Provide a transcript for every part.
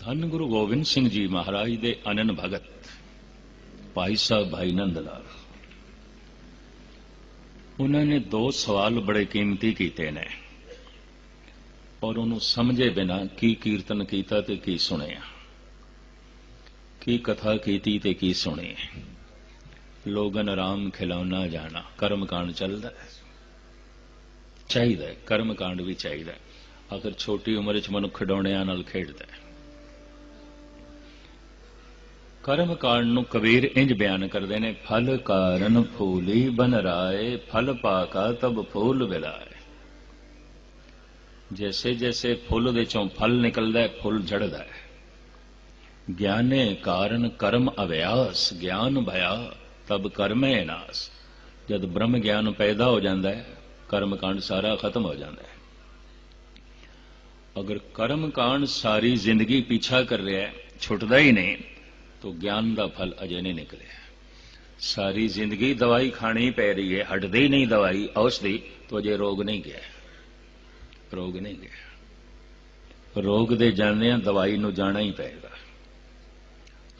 ਧੰਨ ਗੁਰੂ ਗੋਬਿੰਦ ਸਿੰਘ ਜੀ ਮਹਾਰਾਜ ਦੇ ਅਨਨ ਭਗਤ, ਭਾਈ ਸਾਹਿਬ ਭਾਈ ਨੰਦ ਲਾਲ ਉਹਨਾਂ ਨੇ ਦੋ ਸਵਾਲ ਬੜੇ ਕੀਮਤੀ ਕੀਤੇ ਨੇ, ਔਰ ਉਹਨੂੰ ਸਮਝੇ ਬਿਨਾ ਕੀ ਕੀਰਤਨ ਕੀਤਾ ਤੇ ਕੀ ਸੁਣਿਆ, ਕੀ ਕਥਾ ਕੀਤੀ ਤੇ ਕੀ ਸੁਣੀ। ਲੋਗਨ ਆਰਾਮ ਖਿਲਾਉਣਾ ਜਾਣਾ ਕਰਮ ਕਾਂਡ ਚੱਲਦਾ ਹੈ। ਚਾਹੀਦਾ ਕਰਮ ਕਾਂਡ ਵੀ ਚਾਹੀਦਾ ਅਗਰ ਛੋਟੀ ਉਮਰ ਵਿੱਚ ਮਨੁੱਖ ਖਿਡੌਣਿਆਂ ਨਾਲ ਖੇਡਦਾ ਹੈ ਕਰਮ ਕਾਂਡ ਨੂੰ ਕਬੀਰ ਇੰਜ ਬਿਆਨ ਕਰਦੇ ਨੇ, ਫਲ ਕਾਰਨ ਫੂਲੀ ਬਨ ਰਾਏ, ਫਲ ਪਾਕਾ ਤਬ ਫੂਲ ਬਿਲਾਏ। ਜੈਸੇ ਜੈਸੇ ਫੁੱਲ ਦੇ ਚੋਂ ਫਲ ਨਿਕਲਦਾ ਹੈ, ਫੁੱਲ ਝੜਦਾ ਹੈ। ਗਿਆਨੇ ਕਾਰਨ ਕਰਮ ਅਭਿਆਸ, ਗਿਆਨ ਭਇਆ, ਤਬ ਕਰਮੇ ਨਾਸ। ਜਦ ਬ੍ਰਹਮ ਗਿਆਨ ਪੈਦਾ ਹੋ ਜਾਂਦਾ ਹੈ, ਕਰਮ ਕਾਂਡ ਸਾਰਾ ਖਤਮ ਹੋ ਜਾਂਦਾ ਹੈ। ਅਗਰ ਕਰਮ ਕਾਂਡ ਸਾਰੀ ਜ਼ਿੰਦਗੀ ਪਿੱਛਾ ਕਰ ਰਿਹਾ ਹੈ, ਛੁੱਟਦਾ ਹੀ ਨਹੀਂ। ਤੋਂ ਗਿਆਨ ਦਾ ਫਲ ਅਜੇ ਨਹੀਂ ਨਿਕਲਿਆ। ਸਾਰੀ ਜ਼ਿੰਦਗੀ ਦਵਾਈ ਖਾਣੀ ਪੈ ਰਹੀ ਹੈ, ਹਟਦੀ ਨਹੀਂ ਦਵਾਈ, ਔਸ਼ਧੀ, ਤੋਂ ਅਜੇ ਰੋਗ ਨਹੀਂ ਗਿਆ। ਰੋਗ ਨਹੀਂ ਗਿਆ। ਰੋਗ ਦੇ ਜਾਣਿਆਂ ਦਵਾਈ ਨੂੰ ਜਾਣਾ ਹੀ ਪਏਗਾ।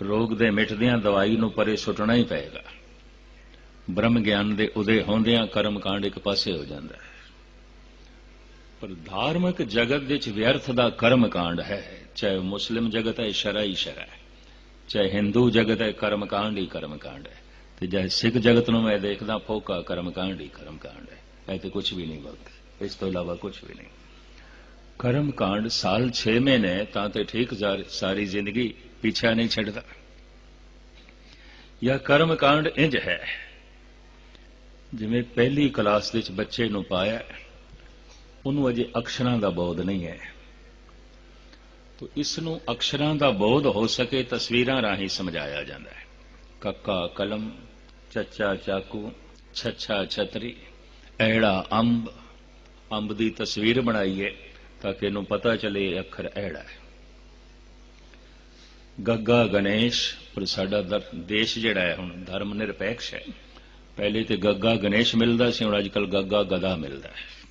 ਰੋਗ ਦੇ ਮਿਟਦਿਆਂ ਦਵਾਈ ਨੂੰ ਪਰੇ ਸੁੱਟਣਾ ਹੀ ਪਏਗਾ। ਬ੍ਰਹਮ ਗਿਆਨ ਦੇ ਉਦੇ ਹੁੰਦਿਆਂ ਕਰਮ ਕਾਂਡ ਇੱਕ ਪਾਸੇ ਹੋ ਜਾਂਦਾ ਹੈ। ਪਰ ਧਾਰਮਿਕ ਜਗਤ ਵਿੱਚ ਵਿਅਰਥ ਦਾ ਕਰਮ ਕਾਂਡ ਹੈ, ਚਾਹੇ ਮੁਸਲਿਮ ਜਗਤ ਹੈ, ਸ਼ਰਈ ਸ਼ਰੈ ਚਾਹੇ ਹਿੰਦੂ ਜਗਤ ਹੈ ਕਰਮ ਕਾਂਡ ਹੀ ਕਰਮ ਕਾਂਡ ਹੈ। ਤੇ ਚਾਹੇ ਸਿੱਖ ਜਗਤ ਨੂੰ ਮੈਂ ਦੇਖਦਾ, ਫੋਕਾ ਕਰਮ ਕਾਂਡ ਹੀ ਕਰਮ ਕਾਂਡ ਹੈ। ਇਹ ਤੇ ਕੁਝ ਵੀ ਨਹੀਂ ਬਲਕਿ ਇਸ ਤੋਂ ਇਲਾਵਾ ਕੁਝ ਵੀ ਨਹੀਂ। ਕਰਮ ਕਾਂਡ ਸਾਲ 6 ਮਹੀਨੇ ਤਾਂ ਤੇ ਠੀਕ ਸਾਰੀ ਜ਼ਿੰਦਗੀ ਪਿੱਛਾ ਨਹੀਂ ਛੱਡਦਾ। ਜਾਂ ਕਰਮ ਕਾਂਡ ਇੰਜ ਹੈ, ਜਿਵੇਂ ਪਹਿਲੀ ਕਲਾਸ ਵਿੱਚ ਬੱਚੇ ਨੂੰ ਪਾਇਆ ਉਹਨੂੰ ਅਜੇ ਅਕਸ਼ਰਾਂ ਦਾ ਬੋਧ ਨਹੀਂ ਹੈ। ਤੋ ਇਸ ਨੂੰ ਅਕਸ਼ਰਾਂ ਦਾ ਬੋਧ ਹੋ ਸਕੇ, ਤਸਵੀਰਾਂ ਰਾਹੀਂ ਸਮਝਾਇਆ ਜਾਂਦਾ ਹੈ। ਕੱਕਾ, ਕਲਮ, ਚੱਚਾ, ਚਾਕੂ, ਛੱਛਾ, ਛਤਰੀ, ਐੜਾ, ਅੰਬ ਅੰਬ ਦੀ ਤਸਵੀਰ ਬਣਾਈਏ ਤਾਂ ਕਿ ਇਹਨੂੰ ਪਤਾ ਚਲੇ ਇਹ ਅੱਖਰ ਐੜਾ ਹੈ। ਗੱਗਾ ਗਣੇਸ਼, ਪਰ ਸਾਡਾ ਦੇਸ਼ ਜਿਹੜਾ ਹੈ ਹੁਣ ਧਰਮ ਨਿਰਪੇਖ ਹੈ। ਪਹਿਲੇ ਤੇ ਗੱਗਾ ਗਣੇਸ਼ ਮਿਲਦਾ ਸੀ, ਹੁਣ ਅੱਜਕੱਲ ਗੱਗਾ ਗਦਾ ਮਿਲਦਾ ਹੈ।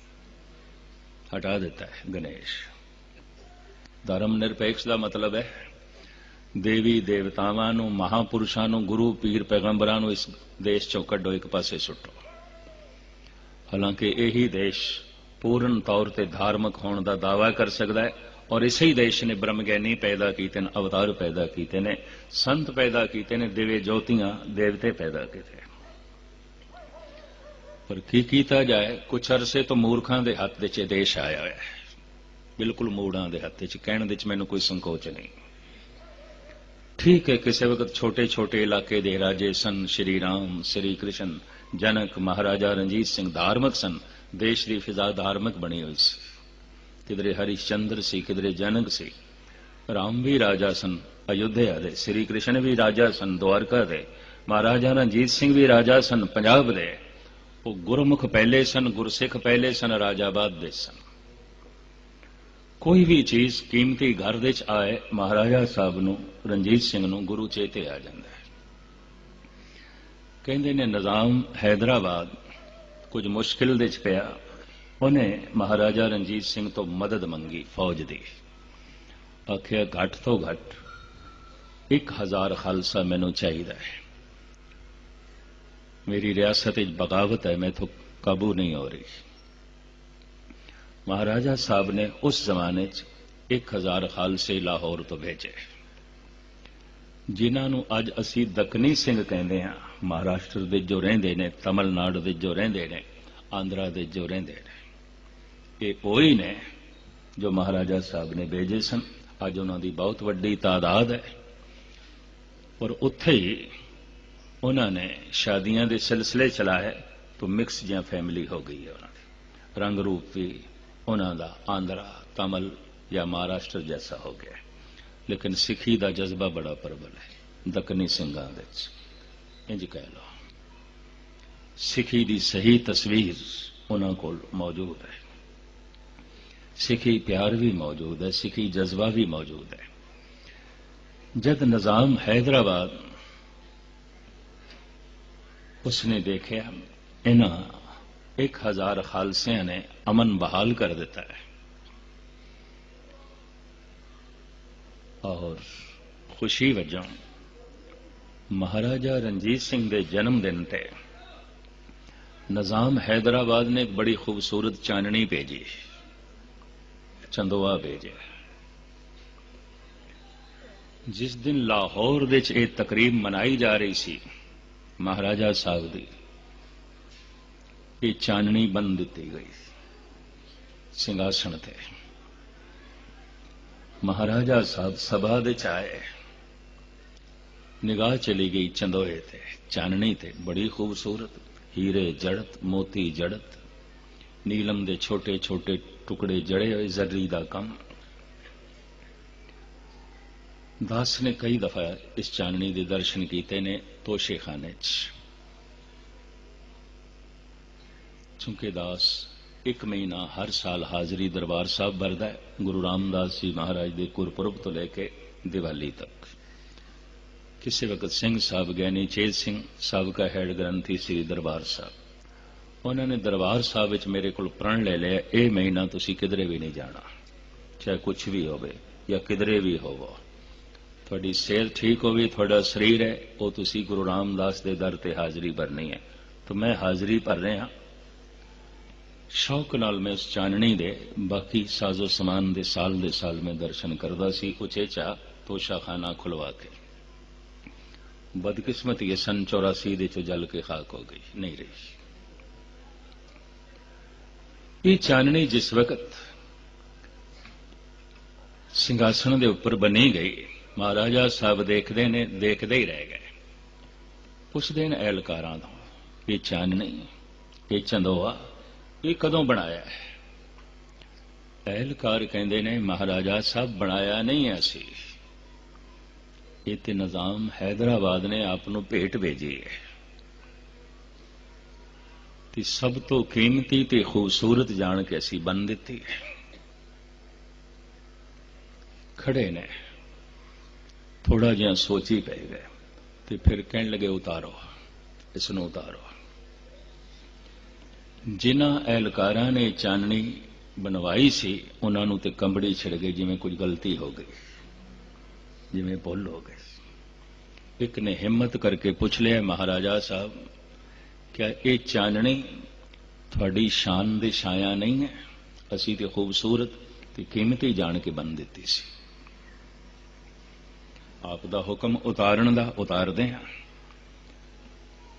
ਹਟਾ ਦਿੱਤਾ ਹੈ ਗਣੇਸ਼। ਧਰਮ ਨਿਰਪੇਖ ਦਾ ਮਤਲਬ ਹੈ। ਦੇਵੀ ਦੇਵਤਾਵਾਂ ਨੂੰ, ਮਹਾਪੁਰਸ਼ਾਂ ਨੂੰ, ਗੁਰੂ ਪੀਰ ਪੈਗੰਬਰਾਂ ਨੂੰ ਇਸ ਦੇਸ਼ ਚੋਂ ਕੱਢੋ, ਇੱਕ ਪਾਸੇ ਸੁੱਟੋ। ਹਾਲਾਂਕਿ ਇਹੀ ਦੇਸ਼ ਪੂਰਨ ਤੌਰ ਤੇ ਧਾਰਮਿਕ ਹੋਣ ਦਾ ਦਾਅਵਾ ਕਰ ਸਕਦਾ ਹੈ ਔਰ ਇਸੇ ਹੀ ਦੇਸ਼ ਨੇ ਬ੍ਰਹਮ ਗਿਆਨੀ ਪੈਦਾ ਕੀਤੇ ਨੇ, ਅਵਤਾਰ ਪੈਦਾ ਕੀਤੇ ਨੇ, ਸੰਤ ਪੈਦਾ ਕੀਤੇ ਨੇ, ਦੇਵੇ ਜੋਤੀਆਂ, ਦੇਵਤੇ ਪੈਦਾ ਕੀਤੇ ਪਰ ਕੀ ਕੀਤਾ ਜਾਏ? ਕੁਛ ਅਰਸੇ ਤੋਂ ਮੂਰਖਾਂ ਦੇ ਹੱਥ ਵਿੱਚ ਇਹ ਦੇਸ਼ ਆਇਆ ਹੋਇਆ ਹੈ। ਬਿਲਕੁਲ ਮੋੜਾਂ ਦੇ ਹੱਥ 'ਚ ਕਹਿਣ ਦੇ ਵਿੱਚ ਮੈਨੂੰ ਕੋਈ ਸੰਕੋਚ ਨਹੀਂ। ਠੀਕ ਹੈ, ਕਿਸੇ ਵਕਤ ਛੋਟੇ-ਛੋਟੇ ਇਲਾਕੇ ਦੇ ਰਾਜੇ ਸਨ, ਸ਼੍ਰੀ ਰਾਮ, ਸ਼੍ਰੀ ਕ੍ਰਿਸ਼ਨ, ਜਨਕ ਮਹਾਰਾਜਾ ਰਣਜੀਤ ਸਿੰਘ ਧਾਰਮਿਕ ਸਨ, ਦੇਸ਼ ਦੀ ਫਿਜ਼ਾ ਧਾਰਮਿਕ ਬਣੀ ਹੋਈ ਸੀ। ਕਿਧਰੇ ਹਰੀਸ਼ਚੰਦਰ ਸੀ, ਕਿਧਰੇ ਜਨਕ ਸੀ। ਰਾਮ ਵੀ ਰਾਜਾ ਸਨ, ਅਯੁੱਧਿਆ ਦੇ, ਸ਼੍ਰੀ ਕ੍ਰਿਸ਼ਨ ਵੀ ਰਾਜਾ ਸਨ ਦੁਆਰਕਾ ਦੇ, ਮਹਾਰਾਜਾ ਰਣਜੀਤ ਸਿੰਘ ਵੀ ਰਾਜਾ ਸਨ, ਪੰਜਾਬ ਦੇ। ਉਹ ਗੁਰਮੁਖ ਪਹਿਲੇ ਸਨ, ਗੁਰਸਿੱਖ ਪਹਿਲੇ ਸਨ ਰਾਜਾਬਾਦ ਦੇ ਸਨ। ਕੋਈ ਵੀ ਚੀਜ਼ ਕੀਮਤੀ ਘਰ ਵਿੱਚ ਆਏ, ਮਹਾਰਾਜਾ ਸਾਹਿਬ ਨੂੰ, ਰਣਜੀਤ ਸਿੰਘ ਨੂੰ ਗੁਰੂ ਚੇਤੇ ਆ ਜਾਂਦਾ ਹੈ। ਕਹਿੰਦੇ ਨੇ, ਨਿਜ਼ਾਮ ਹైదరాబాద్ ਕੁਝ ਮੁਸ਼ਕਿਲ ਦੇ ਵਿੱਚ ਪਿਆ। ਉਹਨੇ ਮਹਾਰਾਜਾ ਰਣਜੀਤ ਸਿੰਘ ਤੋਂ ਮਦਦ ਮੰਗੀ ਫੌਜ ਦੀ। ਆਖਿਆ, ਘੱਟ ਤੋਂ ਘੱਟ 1000 ਖਾਲਸਾ ਮੈਨੂੰ ਚਾਹੀਦਾ ਹੈ। ਮੇਰੀ ਰਿਆਸਤ ਵਿੱਚ ਬਗਾਵਤ ਹੈ ਮੈਂ ਮੈਥੋਂ ਕਾਬੂ ਨਹੀਂ ਹੋ ਰਹੀ। ਮਹਾਰਾਜਾ ਸਾਹਿਬ ਨੇ ਉਸ ਜ਼ਮਾਨੇ 'ਚ 1000 ਖਾਲਸੇ ਲਾਹੌਰ ਤੋਂ ਭੇਜੇ। ਜਿਨ੍ਹਾਂ ਨੂੰ ਅੱਜ ਅਸੀਂ ਦਕਨੀ ਸਿੰਘ ਕਹਿੰਦੇ ਹਾਂ, ਮਹਾਰਾਸ਼ਟਰ ਦੇ ਜੋ ਰਹਿੰਦੇ ਨੇ, ਤਮਿਲਨਾਡੂ ਦੇ ਜੋ ਰਹਿੰਦੇ ਨੇ, ਆਂਧਰਾ ਦੇ ਜੋ ਰਹਿੰਦੇ ਨੇ। ਇਹ ਉਹੀ ਨੇ ਜੋ ਮਹਾਰਾਜਾ ਸਾਹਿਬ ਨੇ ਭੇਜੇ ਸਨ। ਅੱਜ ਉਹਨਾਂ ਦੀ ਬਹੁਤ ਵੱਡੀ ਤਾਦਾਦ ਹੈ। ਪਰ ਉੱਥੇ ਹੀ ਉਹਨਾਂ ਨੇ ਸ਼ਾਦੀਆਂ ਦੇ ਸਿਲਸਿਲੇ ਚਲਾਏ, ਤਾਂ ਮਿਕਸ ਜਿਹਾ ਫੈਮਿਲੀ ਹੋ ਗਈ ਹੈ ਉਹਨਾਂ ਦੀ। ਰੰਗ ਰੂਪ ਵੀ ਉਹਨਾਂ ਦਾ ਆਂਧਰਾ, ਤਮਲ ਜਾਂ ਮਹਾਰਾਸ਼ਟਰ ਜੈਸਾ ਹੋ ਗਿਆ। ਲੇਕਿਨ ਸਿੱਖੀ ਦਾ ਜਜ਼ਬਾ ਬੜਾ ਪ੍ਰਬਲ ਹੈ ਦੱਖਣੀ ਸਿੰਘਾਂ ਵਿੱਚ। ਇੰਜ ਕਹਿ ਲਓ। ਸਿੱਖੀ ਦੀ ਸਹੀ ਤਸਵੀਰ ਉਹਨਾਂ ਕੋਲ ਮੌਜੂਦ ਹੈ। ਸਿੱਖੀ ਪਿਆਰ ਵੀ ਮੌਜੂਦ ਹੈ, ਸਿੱਖੀ ਜਜ਼ਬਾ ਵੀ ਮੌਜੂਦ ਹੈ। ਜਦ ਨਿਜ਼ਾਮ ਹైదరాబాద్, ਉਸਨੇ ਦੇਖਿਆ, ਇਹਨਾਂ 1000 ਖਾਲਸਿਆਂ ਨੇ ਅਮਨ ਬਹਾਲ ਕਰ ਦਿੱਤਾ ਹੈ ਔਰ ਖੁਸ਼ੀ ਵਜੋਂ ਮਹਾਰਾਜਾ ਰਣਜੀਤ ਸਿੰਘ ਦੇ ਜਨਮ ਦਿਨ ਤੇ ਨਿਜ਼ਾਮ ਹੈਦਰਾਬਾਦ ਨੇ ਇੱਕ ਬੜੀ ਖੂਬਸੂਰਤ ਚਾਨਣੀ ਭੇਜੀ ਚੰਦੋਆ ਭੇਜਿਆ ਜਿਸ ਦਿਨ ਲਾਹੌਰ ਵਿੱਚ ਇਹ ਤਕਰੀਬ ਮਨਾਈ ਜਾ ਰਹੀ ਸੀ ਮਹਾਰਾਜਾ ਸਾਹਿਬ ਦੀ ਇਹ ਚਾਨਣੀ ਬੰਨ ਦਿੱਤੀ ਗਈ ਸਿੰਘਾਸਣ ਤੇ। ਮਹਾਰਾਜਾ ਸਾਹਿਬ ਸਭਾ ਦੇ ਚ ਆਏ। ਨਿਗਾਹ ਚਲੀ ਗਈ ਚੰਦੋਏ ਤੇ। ਚਾਨਣੀ ਤੇ ਬੜੀ ਖੂਬਸੂਰਤ। ਹੀਰੇ ਜੜਤ, ਮੋਤੀ ਜੜਤ। ਨੀਲਮ ਦੇ ਛੋਟੇ ਛੋਟੇ ਟੁਕੜੇ ਜੜੇ ਹੋਏ ਜ਼ਰਰੀ ਦਾ ਕੰਮ। ਦਾਸ ਨੇ ਕਈ ਦਫਾ ਇਸ ਚਾਨਣੀ ਦੇ ਦਰਸ਼ਨ ਕੀਤੇ ਨੇ ਤੋਸ਼ੇਖਾਨੇ 'ਚ। ਚੁੰਕੇ ਦਾਸ ਇੱਕ ਮਹੀਨਾ ਹਰ ਸਾਲ ਹਾਜ਼ਰੀ ਦਰਬਾਰ ਸਾਹਿਬ ਵਰਦਾ ਹੈ। ਗੁਰੂ ਰਾਮਦਾਸ ਜੀ ਮਹਾਰਾਜ ਦੇ ਗੁਰਪੁਰਬ ਤੋਂ ਲੈ ਕੇ ਦੀਵਾਲੀ ਤੱਕ। ਕਿਸੇ ਵਕਤ ਸਿੰਘ ਸਾਹਿਬ ਗਿਆਨੀ ਚੇਤ ਸਿੰਘ ਸਾਬਕਾ ਹੈਡ ਗ੍ਰੰਥੀ ਸ੍ਰੀ ਦਰਬਾਰ ਸਾਹਿਬ। ਉਹਨਾਂ ਨੇ ਦਰਬਾਰ ਸਾਹਿਬ ਵਿੱਚ ਮੇਰੇ ਕੋਲ ਪ੍ਰਣ ਲੈ ਲਿਆ, ਇਹ ਮਹੀਨਾ ਤੁਸੀਂ ਕਿਧਰੇ ਵੀ ਨਹੀਂ ਜਾਣਾ। ਚਾਹੇ ਕੁਝ ਵੀ ਹੋਵੇ ਜਾਂ ਕਿਧਰੇ ਵੀ ਹੋਵੋ। ਤੁਹਾਡੀ ਸਿਹਤ ਠੀਕ ਹੋਵੇ, ਤੁਹਾਡਾ ਸਰੀਰ ਹੈ, ਉਹ ਤੁਸੀਂ ਗੁਰੂ ਰਾਮਦਾਸ ਦੇ ਦਰ ਤੇ ਹਾਜ਼ਰੀ ਭਰਨੀ ਹੈ। ਤਾਂ ਮੈਂ ਹਾਜ਼ਰੀ ਭਰ ਰਿਹਾ ਸ਼ੌਕ ਨਾਲ ਮੈਂ ਉਸ ਚਾਨਣੀ ਦੇ ਬਾਕੀ ਸਾਜ਼ੋ ਸਮਾਨ ਦੇ ਸਾਲ ਦੇ ਸਾਲ ਮੈਂ ਦਰਸ਼ਨ ਕਰਦਾ ਸੀ ਉਚੇਚਾ ਤੋਸ਼ਾਖਾਨਾ ਖੁਲਵਾ ਕੇ ਬਦਕਿਸਮਤੀ ਇਹ ਸਨ 84 ਦੇ ਚ ਜਲ ਕੇ ਖਾਕ ਹੋ ਗਈ ਨਹੀਂ ਰਹੀ ਇਹ ਚਾਨਣੀ ਜਿਸ ਵਕਤ ਸਿੰਘਾਸਣ ਦੇ ਉੱਪਰ ਬਣੀ ਗਈ ਮਹਾਰਾਜਾ ਸਾਹਿਬ ਦੇਖਦੇ ਨੇ ਦੇਖਦੇ ਹੀ ਰਹਿ ਗਏ ਪੁੱਛਦੇ ਨੇ ਐਲਕਾਰਾਂ ਤੋਂ ਇਹ ਚਾਨਣੀ ਇਹ ਚੰਦੋਆ ਇਹ ਕਦੋਂ ਬਣਾਇਆ ਹੈ? ਐਲਕਾਰ ਕਹਿੰਦੇ ਨੇ, ਮਹਾਰਾਜਾ ਸਾਹਿਬ ਬਣਾਇਆ ਨਹੀਂ ਅਸੀਂ। ਇਹ ਤੇ ਨਿਜ਼ਾਮ ਹੈਦਰਾਬਾਦ ਨੇ ਆਪ ਨੂੰ ਭੇਟ ਭੇਜੀ ਹੈ। ਤੇ ਸਭ ਤੋਂ ਕੀਮਤੀ ਤੇ ਖੂਬਸੂਰਤ ਜਾਣ ਕੇ ਅਸੀਂ ਬੰਨ ਦਿੱਤੀ ਹੈ। ਖੜੇ ਨੇ। ਥੋੜਾ ਜਿਹਾ ਸੋਚੀ ਪੈ ਗਏ ਤੇ ਫਿਰ ਕਹਿਣ ਲੱਗੇ, ਉਤਾਰੋ। ਇਸ ਨੂੰ ਉਤਾਰੋ। ਜਿਨ੍ਹਾਂ ਐਲਕਾਰਾਂ ਨੇ ਚਾਨਣੀ ਬਣਵਾਈ ਸੀ, ਉਹਨਾਂ ਨੂੰ ਤੇ ਕੰਬੜੀ ਛਿੜ ਗਏ ਜਿਵੇਂ ਕੁਝ ਗਲਤੀ ਹੋ ਗਈ, ਜਿਵੇਂ ਭੁੱਲ ਹੋ ਗਈ ਇੱਕ ਨੇ ਹਿੰਮਤ ਕਰਕੇ ਪੁੱਛ ਲਿਆ, ਮਹਾਰਾਜਾ ਸਾਹਿਬ, ਕਿਆ ਇਹ ਚਾਨਣੀ ਤੁਹਾਡੀ ਸ਼ਾਨ ਦੇ ਛਾਇਆ ਨਹੀਂ ਹੈ? ਅਸੀਂ ਤੇ ਖੂਬਸੂਰਤ ਤੇ ਕੀਮਤੀ ਜਾਣ ਕੇ ਬੰਨ ਦਿੱਤੀ ਸੀ। ਆਪ ਦਾ ਹੁਕਮ ਉਤਾਰਨ ਦਾ ਉਤਾਰਦੇ ਹਾਂ।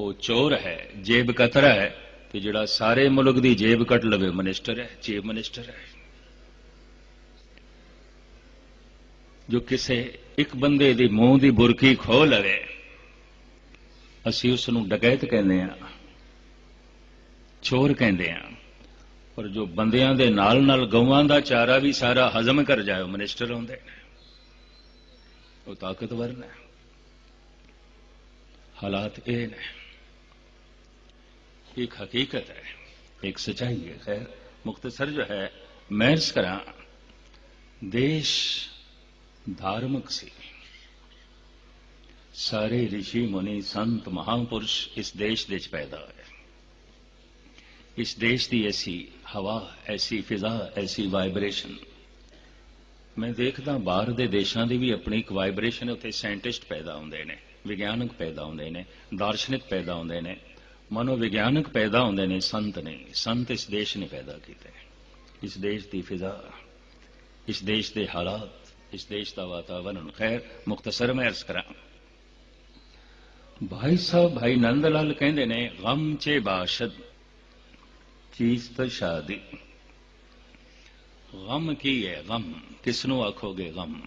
ਉਹ ਚੋਰ ਹੈ, ਜੇਬ ਕਤਰਾ ਹੈ ਤੇ ਜਿਹੜਾ ਸਾਰੇ ਮੁਲਕ ਦੀ ਜੇਬ ਕੱਟ ਲਵੇ ਮਿਨਿਸਟਰ ਹੈ, ਚੀਫ ਮਿਨਿਸਟਰ ਹੈ। ਜੋ ਕਿਸੇ ਇੱਕ ਬੰਦੇ ਦੀ ਮੂੰਹ ਦੀ ਬੁਰਕੀ ਖੋਹ ਲਵੇ, ਅਸੀਂ ਉਸ ਨੂੰ ਡਕੈਤ ਕਹਿੰਦੇ ਆ ਚੋਰ ਕਹਿੰਦੇ ਆ ਪਰ ਜੋ ਬੰਦਿਆਂ ਦੇ ਨਾਲ ਨਾਲ ਗਊਆਂ ਦਾ ਚਾਰਾ ਵੀ ਸਾਰਾ ਹਜ਼ਮ ਕਰ ਜਾਏ, ਉਹ ਮਿਨਿਸਟਰ ਹੁੰਦੇ ਨੇ। ਉਹ ਤਾਕਤਵਰ ਨੇ। ਹਾਲਾਤ ਇਹ ਨੇ। एक हकीकत है एक सच्चाई है खैर मुख्तसर जो है मैं अर्ज करा देश धार्मिक सी ਸਾਰੇ ઋષਿ ਮੁਨੀ ਸੰਤ ਮਹਾਪੁਰਸ਼ ਇਸ ਦੇਸ਼ ਦੇ ਵਿੱਚ ਪੈਦਾ ਹੋਏ ਇਸ ਦੇਸ਼ ਦੀ ਐਸੀ ਹਵਾ ਐਸੀ ਫਿਜ਼ਾ ਐਸੀ ਵਾਈਬ੍ਰੇਸ਼ਨ ਮੈਂ ਦੇਖਦਾ ਬਾਹਰ ਦੇ ਦੇਸ਼ਾਂ ਦੀ ਵੀ ਆਪਣੀ ਇੱਕ ਵਾਈਬ੍ਰੇਸ਼ਨ ਉੱਥੇ ਸਾਇੰਟਿਸਟ ਪੈਦਾ ਹੁੰਦੇ ਨੇ ਵਿਗਿਆਨਕ ਪੈਦਾ ਹੁੰਦੇ ਨੇ ਦਾਰਸ਼ਨਿਕ ਪੈਦਾ ਹੁੰਦੇ ਨੇ ਮਨੋਵਿਗਿਆਨਕ ਪੈਦਾ ਹੁੰਦੇ ਨੇ ਸੰਤ ਨੇ ਸੰਤ ਇਸ ਦੇਸ਼ ਨੇ ਪੈਦਾ ਕੀਤੇ ਇਸ ਦੇਸ਼ ਦੀ ਫਿਜ਼ਾ ਇਸ ਦੇਸ਼ ਦੇ ਹਾਲਾਤ ਇਸ ਦੇਸ਼ ਦਾ ਵਾਤਾਵਰਣ ਖੈਰ ਮੁਖਤਸਰ ਮੈਂ ਅਰਜ਼ ਕਰਾਂ ਭਾਈ ਸਾਹਿਬ ਭਾਈ ਨੰਦ ਲਾਲ ਕਹਿੰਦੇ ਨੇ ਗਮ ਚੇ ਬਾਸ਼ਦ ਚੀਜ਼ ਤਾਂ ਸ਼ਾਦੀ ਗਮ ਕੀ ਹੈ ਗਮ ਕਿਸ ਨੂੰ ਆਖੋਗੇ ਗਮ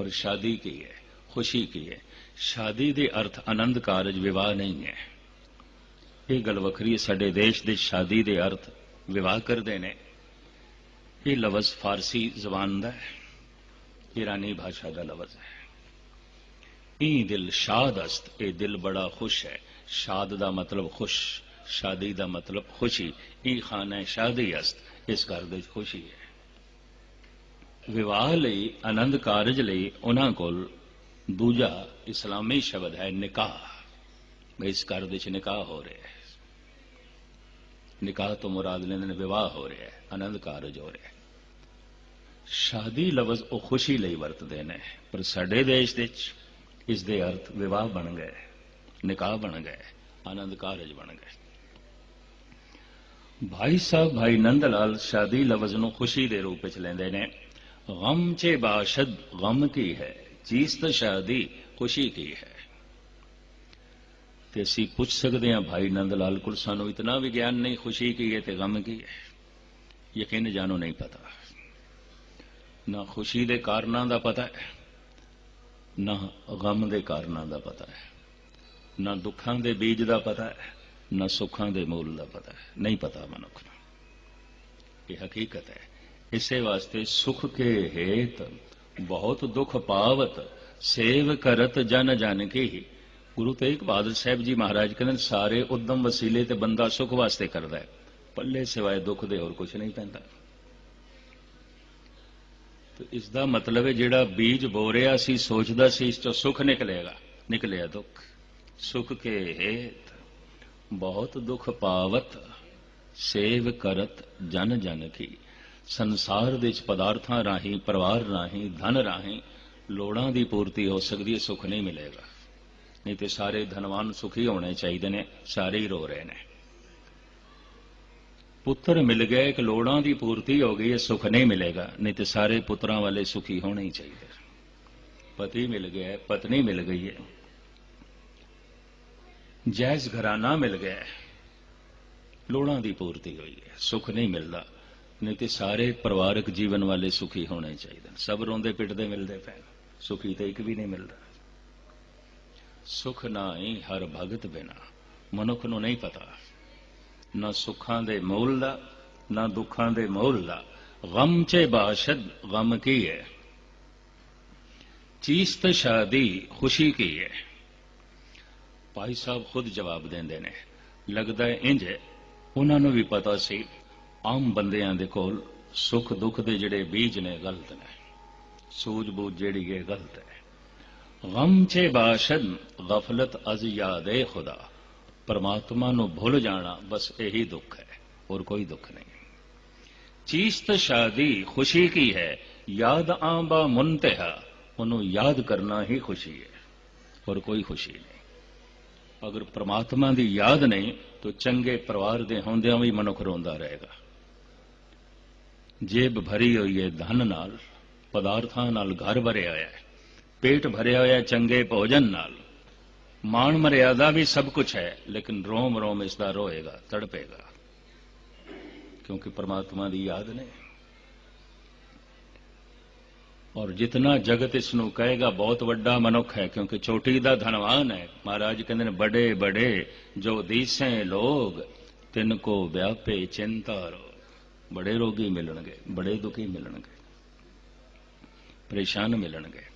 ਔਰ ਸ਼ਾਦੀ ਕੀ ਹੈ ਖੁਸ਼ੀ ਕੀ ਹੈ ਸ਼ਾਦੀ ਦੇ ਅਰਥ ਆਨੰਦ ਕਾਰਜ ਵਿਵਾਹ ਨਹੀਂ ਹੈ ਇਹ ਗੱਲ ਵੱਖਰੀ ਹੈ, ਸਾਡੇ ਦੇਸ਼ ਦੇ ਸ਼ਾਦੀ ਦੇ ਅਰਥ ਵਿਵਾਹ ਕਰਦੇ ਨੇ। ਇਹ ਲਫ਼ਜ਼ ਫਾਰਸੀ ਜ਼ਬਾਨ ਦਾ ਹੈ ਈਰਾਨੀ ਭਾਸ਼ਾ ਦਾ ਲਫ਼ਜ਼ ਹੈ। ਇਹ ਦਿਲ ਸ਼ਾਦ ਅਸਤ ਇਹ ਦਿਲ ਬੜਾ ਖੁਸ਼ ਹੈ। ਸ਼ਾਦ ਦਾ ਮਤਲਬ ਖੁਸ਼, ਸ਼ਾਦੀ ਦਾ ਮਤਲਬ ਖੁਸ਼ੀ। ਇਹ ਖਾਨਾ ਸ਼ਾਦੀ ਅਸਤ, ਇਸ ਘਰ ਦੇ ਖੁਸ਼ੀ ਹੈ। ਵਿਵਾਹ ਲਈ, ਆਨੰਦ ਕਾਰਜ ਲਈ ਉਹਨਾਂ ਕੋਲ ਦੂਜਾ ਇਸਲਾਮੀ ਸ਼ਬਦ ਹੈ ਨਿਕਾਹ। ਇਸ ਘਰ ਦੇ ਵਿੱਚ ਨਿਕਾਹ ਹੋ ਰਿਹਾ ਹੈ। ਨਿਕਾਹ ਤੋਂ ਮੁਰਾਦ ਲੈਂਦੇ ਨੇ, ਵਿਵਾਹ ਹੋ ਰਿਹਾ ਹੈ, ਆਨੰਦ ਕਾਰਜ ਹੋ ਰਿਹਾ ਹੈ। ਸ਼ਾਦੀ ਲਫ਼ਜ਼ ਉਹ ਖੁਸ਼ੀ ਲਈ ਵਰਤਦੇ ਨੇ, ਪਰ ਸਾਡੇ ਦੇਸ਼ ਦੇ ਵਿੱਚ ਇਸ ਦੇ ਅਰਥ ਵਿਵਾਹ ਬਣ ਗਏ, ਨਿਕਾਹ ਬਣ ਗਏ, ਆਨੰਦ ਕਾਰਜ ਬਣ ਗਏ। ਭਾਈ ਸਾਹਿਬ, ਭਾਈ ਨੰਦ ਲਾਲ ਸ਼ਾਦੀ ਲਫ਼ਜ਼ ਨੂੰ ਖੁਸ਼ੀ ਦੇ ਰੂਪ ਵਿੱਚ ਲੈਂਦੇ ਨੇ, ਗਮ ਚੇ ਬਾਸ਼ਦ, ਗਮ ਕੀ ਹੈ? ਚੀਜ਼ ਤਾਂ ਸ਼ਾਦੀ, ਖੁਸ਼ੀ ਕੀ ਹੈ? ਤੇ ਅਸੀਂ ਪੁੱਛ ਸਕਦੇ ਹਾਂ, ਭਾਈ ਨੰਦ ਲਾਲ ਕੋਲ ਸਾਨੂੰ ਇਤਨਾ ਵਿਗਿਆਨ ਨਹੀਂ, ਖੁਸ਼ੀ ਕੀ ਹੈ ਤੇ ਗਮ ਕੀ ਹੈ? ਯਕੀਨ ਜਾਨੋ ਨਹੀਂ ਪਤਾ। ਨਾ ਖੁਸ਼ੀ ਦੇ ਕਾਰਨਾਂ ਦਾ ਪਤਾ ਹੈ, ਨਾ ਗਮ ਦੇ ਕਾਰਨਾਂ ਦਾ ਪਤਾ ਹੈ। ਨਾ ਦੁੱਖਾਂ ਦੇ ਬੀਜ ਦਾ ਪਤਾ ਹੈ, ਨਾ ਸੁੱਖਾਂ ਦੇ ਮੂਲ ਦਾ ਪਤਾ ਹੈ। ਨਹੀਂ ਪਤਾ ਮਨੁੱਖ ਨੂੰ। ਇਹ ਹਕੀਕਤ ਹੈ। ਇਸੇ ਵਾਸਤੇ ਸੁਖ ਕੇ ਹੇਤ ਬਹੁਤ ਦੁੱਖ ਪਾਵਤ, ਸੇਵ ਕਰਤ ਜਨ ਜਨ ਕੀ ਗੁਰੂ ਤੇਗ ਬਹਾਦਰ ਸਾਹਿਬ ਜੀ ਮਹਾਰਾਜ ਕਹਿੰਦੇ ਸਾਰੇ ਉਦਮ ਵਸੀਲੇ ਤੇ ਬੰਦਾ ਸੁਖ ਵਾਸਤੇ ਕਰਦਾ ਹੈ। ਪੱਲੇ ਸਿਵਾਏ ਦੁੱਖ ਦੇ ਹੋਰ ਕੁਝ ਨਹੀਂ ਪੈਂਦਾ। ਤੇ ਇਸ ਦਾ ਮਤਲਬ ਹੈ, ਜਿਹੜਾ ਬੀਜ ਬੋ ਰਿਹਾ ਸੀ, ਸੋਚਦਾ ਸੀ, ਇਸ ਤੋਂ ਸੁਖ ਨਿਕਲੇਗਾ। ਨਿਕਲਿਆ ਦੁੱਖ। ਸੁਖ ਕੇ ਹੇਤ ਬਹੁਤ ਦੁੱਖ ਪਾਵਤ, ਸੇਵ ਕਰਤ ਜਨ ਜਨ ਕੀ। ਸੰਸਾਰ ਦੇ ਵਿੱਚ ਪਦਾਰਥਾਂ ਰਾਹੀਂ, ਪਰਿਵਾਰ ਰਾਹੀਂ, ਧਨ ਰਾਹੀਂ ਲੋੜਾਂ ਦੀ ਪੂਰਤੀ ਹੋ ਸਕਦੀ ਹੈ, ਸੁਖ ਨਹੀਂ ਮਿਲੇਗਾ। ਨਹੀਂ ਤੇ ਸਾਰੇ ਧਨਵਾਨ ਸੁਖੀ ਹੋਣੇ ਚਾਹੀਦੇ ਨੇ, ਸਾਰੇ ਹੀ ਰੋ ਰਹੇ ਨੇ। ਪੁੱਤਰ ਮਿਲ ਗਏ ਇੱਕ ਲੋੜਾਂ ਦੀ ਪੂਰਤੀ ਹੋ ਗਈ ਹੈ ਸੁਖ ਨਹੀਂ ਮਿਲੇਗਾ, ਨਹੀਂ ਤੇ ਸਾਰੇ ਪੁੱਤਰਾਂ ਵਾਲੇ ਸੁਖੀ ਹੋਣੇ ਹੀ ਚਾਹੀਦੇ। ਪਤੀ ਮਿਲ ਗਿਆ, ਪਤਨੀ ਮਿਲ ਗਈ ਹੈ ਜਾਇਜ਼ ਘਰਾਨਾ ਮਿਲ ਗਿਆ, ਲੋੜਾਂ ਦੀ ਪੂਰਤੀ ਹੋਈ ਹੈ ਸੁਖ ਨਹੀਂ ਮਿਲਦਾ, ਨਹੀਂ ਤੇ ਸਾਰੇ ਪਰਿਵਾਰਕ ਜੀਵਨ ਵਾਲੇ ਸੁਖੀ ਹੋਣੇ ਚਾਹੀਦੇ ਸਭ ਰੋਂਦੇ ਪਿੱਟਦੇ ਮਿਲਦੇ ਪੈਣ, ਸੁਖੀ ਤਾਂ ਇੱਕ ਵੀ ਨਹੀਂ ਮਿਲਦਾ। ਸੁਖ ਨਾਹੀ ਹਰ ਭਗਤ ਬਿਨਾ। ਮਨੁੱਖ ਨੂੰ ਨਹੀਂ ਪਤਾ। ਨਾ ਸੁੱਖਾਂ ਦੇ ਮੂਲ ਦਾ, ਨਾ ਦੁੱਖਾਂ ਦੇ ਮੂਲ ਦਾ। ਗਮ ਚ ਬਾਸ਼ਦ ਗਮ ਕੀ ਹੈ ਚੀਜ਼ ਸ਼ਾਦੀ ਖੁਸ਼ੀ ਕੀ ਹੈ ਭਾਈ ਸਾਹਿਬ ਖੁਦ ਜਵਾਬ ਦਿੰਦੇ ਨੇ। ਲੱਗਦਾ ਹੈ ਉਹਨਾਂ ਨੂੰ ਵੀ ਪਤਾ ਸੀ, ਆਮ ਬੰਦਿਆਂ ਦੇ ਕੋਲ ਸੁੱਖ ਦੁੱਖ ਦੇ ਜਿਹੜੇ ਬੀਜ ਨੇ, ਗਲਤ ਨੇ। ਸੂਝ-ਬੂਝ ਜਿਹੜੀ ਹੈ ਗਲਤ ਹੈ ਗਮ ਚ ਬਾਸ਼ਦ ਗਫਲਤ ਅਜ਼ ਯਾਦੇ ਖੁਦਾ ਪਰਮਾਤਮਾ ਨੂੰ ਭੁੱਲ ਜਾਣਾ ਬਸ ਇਹੀ ਦੁੱਖ ਹੈ ਹੋਰ ਕੋਈ ਦੁੱਖ ਨਹੀਂ ਚੀਸਤ ਸ਼ਾਦੀ ਖੁਸ਼ੀ ਕੀ ਹੈ ਯਾਦ ਆਂਬਾ ਮੁੰਤਹਾ ਉਹਨੂੰ ਯਾਦ ਕਰਨਾ ਹੀ ਖੁਸ਼ੀ ਹੈ ਹੋਰ ਕੋਈ ਖੁਸ਼ੀ ਨਹੀਂ ਅਗਰ ਪ੍ਰਮਾਤਮਾ ਦੀ ਯਾਦ ਨਹੀਂ ਤਾਂ ਚੰਗੇ ਪਰਿਵਾਰ ਦੇ ਹੁੰਦਿਆਂ ਵੀ ਮਨੁੱਖ ਰੋਂਦਾ ਰਹੇਗਾ ਜੇਬ ਭਰੀ ਹੋਈ ਹੈ ਧਨ ਨਾਲ ਪਦਾਰਥਾਂ ਨਾਲ ਘਰ ਭਰਿਆ ਹੋਇਆ ਹੈ ਪੇਟ ਭਰਿਆ ਹੋਇਆ ਚੰਗੇ ਭੋਜਨ ਨਾਲ ਮਾਣ ਮਰਿਆਦਾ ਵੀ ਸਭ ਕੁਝ ਹੈ ਲੇਕਿਨ ਰੋਮ ਰੋਮ ਇਸ ਦਾ ਰੋਏਗਾ ਤੜਪੇਗਾ ਕਿਉਂਕਿ ਪਰਮਾਤਮਾ ਦੀ ਯਾਦ ਨਹੀਂ ਔਰ ਜਿਤਨਾ ਜਗਤ ਇਸ ਨੂੰ ਕਹੇਗਾ ਬਹੁਤ ਵੱਡਾ ਮਨੁੱਖ ਹੈ ਕਿਉਂਕਿ ਚੋਟੀ ਦਾ ਧਨਵਾਨ ਹੈ ਮਹਾਰਾਜ ਕਹਿੰਦੇ ਨੇ ਬੜੇ ਬੜੇ ਜੋ ਦੀਸੇ ਲੋਗ ਤਿੰਨ ਕੋ ਵਿਆਪੇ ਚਿੰਤਾ ਰੋ ਬੜੇ ਰੋਗੀ ਮਿਲਣਗੇ ਬੜੇ ਦੁਖੀ ਮਿਲਣਗੇ ਪਰੇਸ਼ਾਨ ਮਿਲਣਗੇ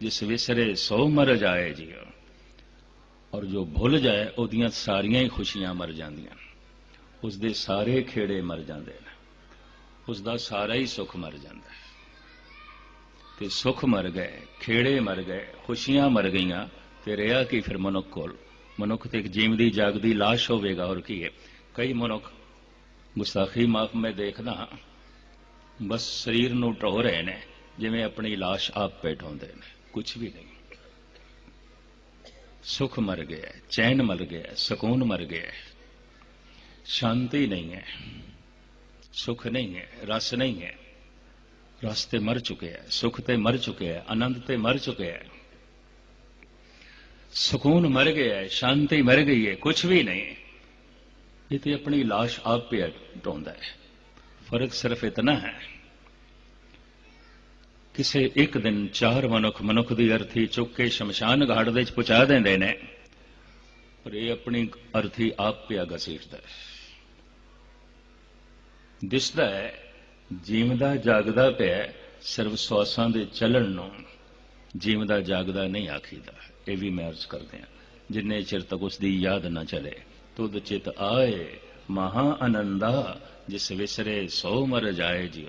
ਜਿਸ ਵਿਸਰੇ ਸੋ ਮਰ ਜਾਏ ਜੀ ਔਰ ਜੋ ਭੁੱਲ ਜਾਏ ਉਹਦੀਆਂ ਸਾਰੀਆਂ ਹੀ ਖੁਸ਼ੀਆਂ ਮਰ ਜਾਂਦੀਆਂ। ਉਸ ਦੇ ਸਾਰੇ ਖੇੜੇ ਮਰ ਜਾਂਦੇ ਨੇ। ਉਸ ਦਾ ਸਾਰਾ ਹੀ ਸੁੱਖ ਮਰ ਜਾਂਦਾ ਹੈ। ਤੇ ਸੁੱਖ ਮਰ ਗਏ, ਖੇੜੇ ਮਰ ਗਏ, ਖੁਸ਼ੀਆਂ ਮਰ ਗਈਆਂ, ਤੇ ਰਿਹਾ ਕੀ ਫਿਰ ਮਨੁੱਖ ਕੋਲ? ਮਨੁੱਖ ਤੇ ਇੱਕ ਜੀਵਦੀ ਜਾਗਦੀ ਲਾਸ਼ ਹੋਵੇਗਾ ਔਰ ਕੀ ਹੈ? ਕਈ ਮਨੁੱਖ ਗੁਸਤਾਖੀ ਮਾਫ ਮੈਂ ਦੇਖਦਾ ਬਸ ਸਰੀਰ ਨੂੰ ਢੋ ਰਹੇ ਨੇ, ਜਿਵੇਂ ਆਪਣੀ ਲਾਸ਼ ਆਪ ਬੈਠਾਉਂਦੇ ਨੇ। ਕੁਝ ਵੀ ਨਹੀਂ। ਸੁਖ ਮਰ ਗਿਆ, ਚੈਨ ਮਰ ਗਿਆ, ਸਕੂਨ ਮਰ ਗਿਆ। ਸ਼ਾਂਤੀ ਨਹੀਂ ਹੈ, ਸੁਖ ਨਹੀਂ ਹੈ, ਰਸ ਨਹੀਂ ਹੈ। ਰਸ ਤੇ ਮਰ ਚੁੱਕੇ ਹੈ, ਸੁਖ ਤੇ ਮਰ ਚੁੱਕੇ ਹੈ, ਆਨੰਦ ਤੇ ਮਰ ਚੁੱਕੇ ਹੈ। ਸਕੂਨ ਮਰ ਗਿਆ ਹੈ, ਸ਼ਾਂਤੀ ਮਰ ਗਈ ਹੈ ਕੁਝ ਵੀ ਨਹੀਂ। ਇਹ ਤੇ ਆਪਣੀ লাশ ਆਪ ਪਿਆ ਢੋਂਦਾ ਹੈ। ਫ਼ਰਕ ਸਿਰਫ ਇਤਨਾ ਹੈ ਕਿਸੇ ਇੱਕ ਦਿਨ ਚਾਰ ਮਨੁੱਖ ਮਨੁੱਖ ਦੀ ਅਰਥੀ ਚੁੱਕ ਕੇ ਸ਼ਮਸ਼ਾਨ ਘਾਟ ਦੇ ਵਿੱਚ ਪਹੁੰਚਾ ਦਿੰਦੇ ਨੇ। ਪਰ ਇਹ ਆਪਣੀ ਅਰਥੀ ਆਪ ਪਿਆ ਘਸੀਟਦਾ ਹੈ। ਦਿਸਦਾ ਹੈ, ਜੀਵਦਾ ਜਾਗਦਾ ਪਿਆ ਸਿਰਫ ਸਵਾਸਾਂ ਦੇ ਚੱਲਣ ਨੂੰ ਜੀਵਦਾ ਜਾਗਦਾ ਨਹੀਂ ਆਖੀਦਾ। ਇਹ ਵੀ ਮੈਂ ਅਰਜ਼ ਕਰਦੇ ਹਾਂ, ਜਿੰਨੇ ਚਿਰ ਤੱਕ ਉਸ ਦੀ ਯਾਦ ਨਾ ਚਲੇ, ਤੁਧ ਚਿਤ ਆਏ ਮਹਾ ਆਨੰਦਾ, ਜਿਸ ਵਿਸਰੇ ਸੋ ਮਰ ਜਾਏ ਜਿਉ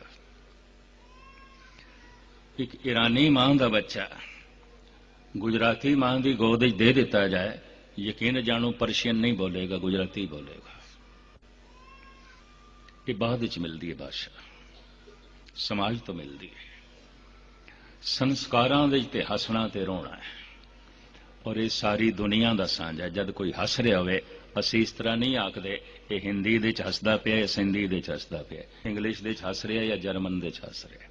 ਇੱਕ ਈਰਾਨੀ ਮਾਂ ਦਾ ਬੱਚਾ। ਗੁਜਰਾਤੀ ਮਾਂ ਦੀ ਗੋਦ ਵਿੱਚ ਦੇ ਦਿੱਤਾ ਜਾਏ, ਯਕੀਨ ਜਾਣੋ ਪਰਸ਼ੀਅਨ ਨਹੀਂ ਬੋਲੇਗਾ, ਗੁਜਰਾਤੀ ਬੋਲੇਗਾ। ਇਹ ਬਾਅਦ ਵਿੱਚ ਮਿਲਦੀ ਹੈ ਭਾਸ਼ਾ। ਸਮਾਜ ਤੋਂ ਮਿਲਦੀ ਹੈ। ਸੰਸਕਾਰਾਂ ਦੇ ਵਿੱਚ ਤੇ ਹੱਸਣਾ ਤੇ ਰੋਣਾ ਹੈ। ਔਰ ਇਹ ਸਾਰੀ ਦੁਨੀਆ ਦਾ ਸਾਂਝ ਹੈ ਜਦ ਕੋਈ ਹੱਸ ਰਿਹਾ ਹੋਵੇ, ਅਸੀਂ ਇਸ ਤਰ੍ਹਾਂ ਨਹੀਂ ਆਖਦੇ, ਇਹ ਹਿੰਦੀ ਦੇ ਚ ਹੱਸਦਾ ਪਿਆ ਹੈ ਸਿੰਧੀ ਦੇ ਚ ਹੱਸਦਾ ਪਿਆ। ਇੰਗਲਿਸ਼ ਦੇ ਚ ਹੱਸ ਰਿਹਾ ਜਾਂ ਜਰਮਨ ਦੇ ਚ ਹੱਸ ਰਿਹਾ।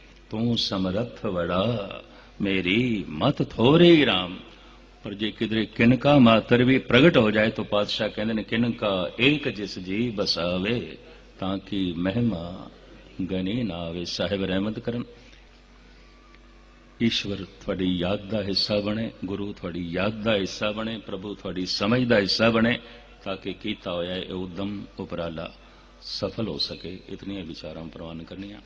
ਤੂੰ ਸਮਰੱਥ ਵੜਾ ਮੇਰੀ ਮਤ ਥੋਰੇ RAM ਪਰ ਜੇ ਕਿਧਰੇ ਕਿਨਕਾ ਮਾਤਰ ਵੀ ਪ੍ਰਗਟ ਹੋ ਜਾਏ ਤਾਂ ਪਾਤਸ਼ਾਹ ਕਹਿੰਦੇ ਨੇ ਕਿਨਕਾ ਏਕ ਜਿਸ ਜੀ ਬਸਾਵੇ ਤਾਂ ਕਿ ਮਹਿਮਾ ਗਨੀ ਨਾ ਆਵੇ ਸਾਹਿਬ ਰਹਿਮਤ ਕਰਨ ਈਸ਼ਵਰ ਤੁਹਾਡੀ ਯਾਦ ਦਾ ਹਿੱਸਾ ਬਣੇ ਗੁਰੂ ਤੁਹਾਡੀ ਯਾਦ ਦਾ ਹਿੱਸਾ ਬਣੇ ਪ੍ਰਭੂ ਤੁਹਾਡੀ ਸਮਝ ਦਾ ਹਿੱਸਾ ਬਣੇ ਤਾਂ ਕਿ ਕੀਤਾ ਹੋਇਆ ਇਹ ਉਦਮ ਉਪਰਾਲਾ ਸਫਲ ਹੋ ਸਕੇ ਇਤਨੀਆਂ ਵਿਚਾਰਾਂ ਪ੍ਰਵਾਨ ਕਰਨੀਆਂ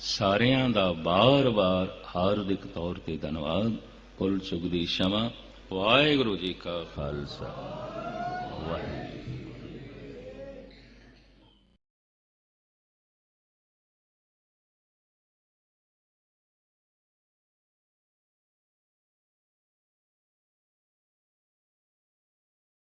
ਸਾਰਿਆਂ ਦਾ ਬਾਰ-ਬਾਰ ਹਾਰਦਿਕ ਤੌਰ ਤੇ ਧੰਨਵਾਦ। ਕੁੱਲ ਚੁਗਦੀ ਸ਼ਮਾ। ਵਾਹਿਗੁਰੂ ਜੀ ਕਾ ਖਾਲਸਾ। ਵਾਹਿਗੁਰੂ